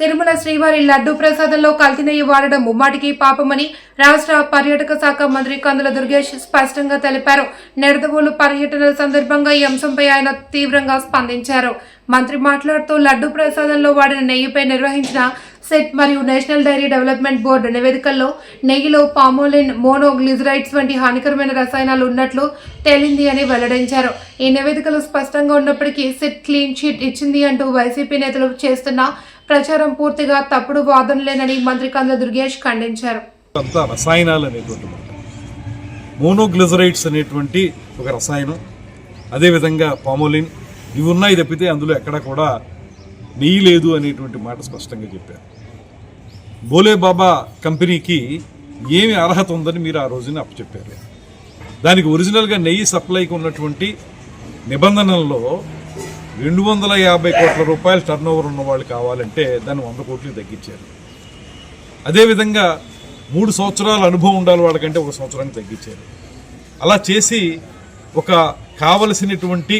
తిరుమల శ్రీవారి లడ్డు ప్రసాదంలో కల్తీ నెయ్యి వాడడం ముమ్మాటికి పాపమని రాష్ట్ర పర్యాటక శాఖ మంత్రి కందుల దుర్గేష్ స్పష్టంగా తెలిపారు. నిడదవోలు పర్యటనల సందర్భంగా ఈ అంశంపై ఆయన తీవ్రంగా స్పందించారు. మంత్రి మాట్లాడుతూ లడ్డు ప్రసాదంలో వాడిన నెయ్యిపై నిర్వహించిన సెట్ మరియు నేషనల్ డైరీ డెవలప్మెంట్ బోర్డు నివేదికల్లో నెయ్యిలో పామోలిన్ మోనోగ్లిజరైడ్స్ వంటి హానికరమైన రసాయనాలు ఉన్నట్లు తేలింది అని వెల్లడించారు. ఈ నివేదికలు స్పష్టంగా ఉన్నప్పటికీ సిట్ క్లీన్ చిట్ ఇచ్చింది అంటూ వైసీపీ నేతలు చేస్తున్న ప్రచారం పూర్తిగా తప్పుడు వాదనలేనని మంత్రి కంద దుర్గేష్ ఖండించారు. అంతా రసాయనాలు అనేటువంటి మాట. మోనోగ్లిజరైడ్స్ అనేటువంటి ఒక రసాయనం అదేవిధంగా పామోలిన్ ఇవి ఉన్నాయి తప్పితే అందులో ఎక్కడ కూడా నెయ్యి లేదు అనేటువంటి మాట స్పష్టంగా చెప్పారు. బోలే బాబా కంపెనీకి ఏమి అర్హత ఉందని మీరు ఆ రోజున అప్పచెప్పారు. దానికి ఒరిజినల్గా నెయ్యి సప్లైకి ఉన్నటువంటి నిబంధనల్లో రెండు వందల యాభై కోట్ల రూపాయల టర్న్ ఓవర్ ఉన్న వాళ్ళు కావాలంటే దాన్ని వంద కోట్లు తగ్గించారు. అదేవిధంగా మూడు సంవత్సరాల అనుభవం ఉండాలి వాళ్ళకంటే ఒక సంవత్సరానికి తగ్గించారు. అలా చేసి ఒక కావలసినటువంటి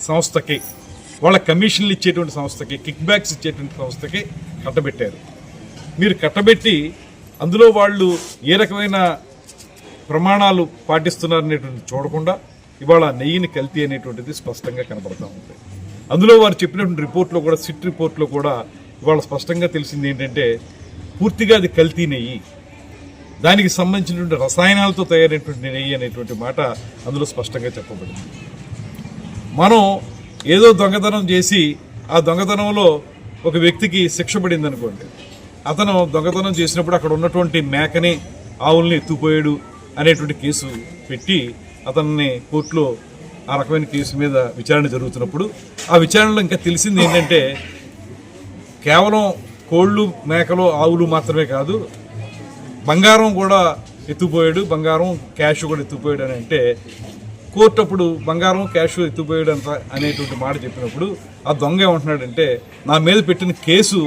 సంస్థకి వాళ్ళ కమిషన్లు ఇచ్చేటువంటి సంస్థకి కిక్ బ్యాక్స్ ఇచ్చేటువంటి సంస్థకి కట్టబెట్టారు. మీరు కట్టబెట్టి అందులో వాళ్ళు ఏ రకమైన ప్రమాణాలు పాటిస్తున్నారనేటువంటి చూడకుండా ఇవాళ నెయ్యిని కల్తీ అనేటువంటిది స్పష్టంగా కనబడతా ఉంది. అందులో వారు చెప్పినటువంటి రిపోర్ట్లో కూడా సిట్ రిపోర్ట్లో కూడా ఇవాళ స్పష్టంగా తెలిసింది ఏంటంటే పూర్తిగా అది కల్తీ నెయ్యి. దానికి సంబంధించినటువంటి రసాయనాలతో తయారైనటువంటి నెయ్యి అనేటువంటి మాట అందులో స్పష్టంగా చెప్పబడింది. మనం ఏదో దొంగతనం చేసి ఆ దొంగతనంలో ఒక వ్యక్తికి శిక్ష పడింది అనుకోండి అతను దొంగతనం చేసినప్పుడు అక్కడ ఉన్నటువంటి మేకని ఆవుల్ని ఎత్తుపోయాడు అనేటువంటి కేసు పెట్టి అతన్ని కోర్టులో ఆ రకమైన కేసు మీద విచారణ జరుగుతున్నప్పుడు ఆ విచారణలో ఇంకా తెలిసింది ఏంటంటే కేవలం కోళ్ళు మేకలు ఆవులు మాత్రమే కాదు బంగారం కూడా ఎత్తుపోయాడు బంగారం క్యాష్ కూడా ఎత్తుపోయాడు అని అంటే కోర్టు అప్పుడు బంగారం క్యాష్ ఎత్తుపోయాడు అంత అనేటువంటి మాట చెప్పినప్పుడు ఆ దొంగ ఏమంటున్నాడంటే నా మీద పెట్టిన కేసు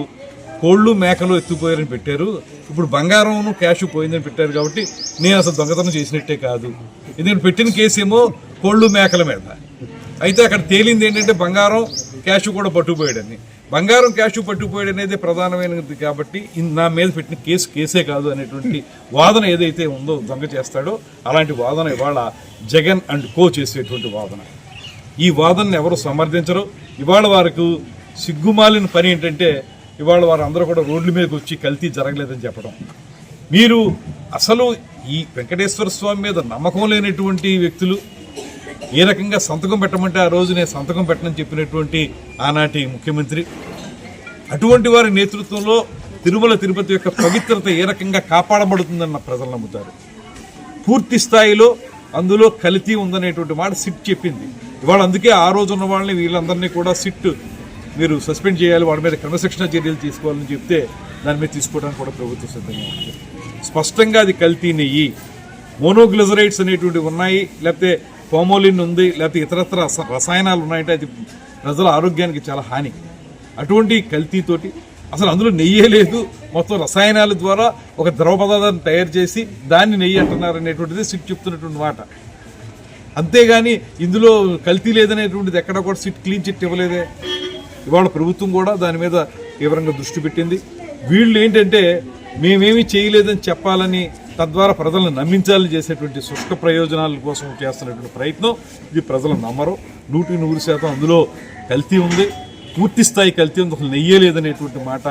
కోళ్ళు మేకలు ఎత్తుపోయారని పెట్టారు. ఇప్పుడు బంగారం క్యాష్ పోయిందని పెట్టారు కాబట్టి నేను అసలు దొంగతనం చేసినట్టే కాదు. ఎందుకంటే పెట్టిన కేసు ఏమో కోళ్ళు మేకల మీద. అయితే అక్కడ తేలింది ఏంటంటే బంగారం క్యాష్ కూడా పట్టుకుపోయాడని బంగారం క్యాష్ పట్టుకుపోయాడు అనేది ప్రధానమైనది కాబట్టి నా మీద పెట్టిన కేసు కేసే కాదు అనేటువంటి వాదన ఏదైతే ఉందో దొంగ చేస్తాడో అలాంటి వాదన ఇవాళ జగన్ అండ్ కో చేసేటువంటి వాదన. ఈ వాదనను ఎవరు సమర్థించరు? ఇవాళ వారికి సిగ్గుమాలిన పని ఏంటంటే ఇవాళ వారు అందరూ కూడా రోడ్ల మీదకి వచ్చి కల్తీ జరగలేదని చెప్పడం. మీరు అసలు ఈ వెంకటేశ్వర స్వామి మీద నమ్మకం లేనటువంటి వ్యక్తులు ఏ రకంగా సంతకం పెట్టమంటే ఆ రోజు నేను సంతకం పెట్టనని చెప్పినటువంటి ఆనాటి ముఖ్యమంత్రి అటువంటి వారి నేతృత్వంలో తిరుమల తిరుపతి యొక్క పవిత్రత ఏ రకంగా కాపాడబడుతుందన్న ప్రజలు నమ్ముతారు. పూర్తి స్థాయిలో అందులో కలితీ ఉందనేటువంటి మాట సిట్ చెప్పింది. ఇవాళ అందుకే ఆ రోజు ఉన్న వాళ్ళని వీళ్ళందరినీ కూడా సిట్ మీరు సస్పెండ్ చేయాలి వాడి మీద క్రమశిక్షణ చర్యలు తీసుకోవాలని చెప్తే దాని మీద తీసుకోవడానికి కూడా ప్రభుత్వం సిద్ధంగా ఉంది. స్పష్టంగా అది కల్తీ నెయ్యి. మోనోగ్లిజరైడ్స్ అనేటువంటివి ఉన్నాయి లేకపోతే పోమోలిన్ ఉంది లేకపోతే ఇతరత్ర రసాయనాలు ఉన్నాయంటే అది ప్రజల ఆరోగ్యానికి చాలా హాని. అటువంటి కల్తీతోటి అసలు అందులో నెయ్యే లేదు. మొత్తం రసాయనాల ద్వారా ఒక ద్రవ పదార్థాన్ని తయారు చేసి దాన్ని నెయ్యి అంటున్నారు అనేటువంటిది సిట్ చెప్తున్నటువంటి మాట. అంతేగాని ఇందులో కల్తీ లేదనేటువంటిది ఎక్కడ కూడా సిట్ క్లీన్ చిట్ ఇవ్వలేదే. ఇవాళ ప్రభుత్వం కూడా దాని మీద తీవ్రంగా దృష్టి పెట్టింది. వీళ్ళు ఏంటంటే మేమేమి చేయలేదని చెప్పాలని తద్వారా ప్రజలను నమ్మించాలని చేసేటువంటి శుష్క ప్రయోజనాల కోసం చేస్తున్నటువంటి ప్రయత్నం ఇది ప్రజలు నమ్మరు. నూటికి నూరు శాతం అందులో కల్తీ ఉంది. పూర్తి స్థాయి కల్తీ ఉంది. అసలు నెయ్యలేదనేటువంటి మాట